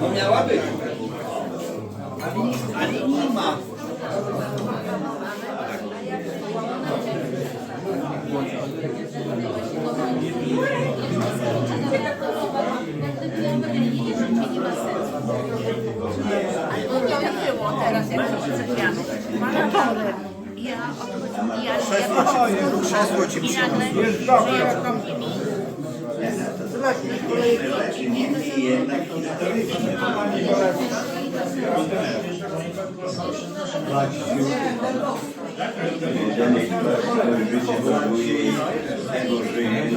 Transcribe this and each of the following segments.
być. Ale nie ma. Albo nie było teraz, jak to. Maratorem. Ja odchodziłam, ja, ja Krzesło ci i nagle przyjeżdżam nimi. Wiedzienie, które swoje życie buduje i z tego żyje.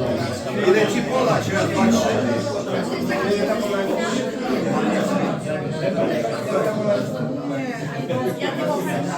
Ile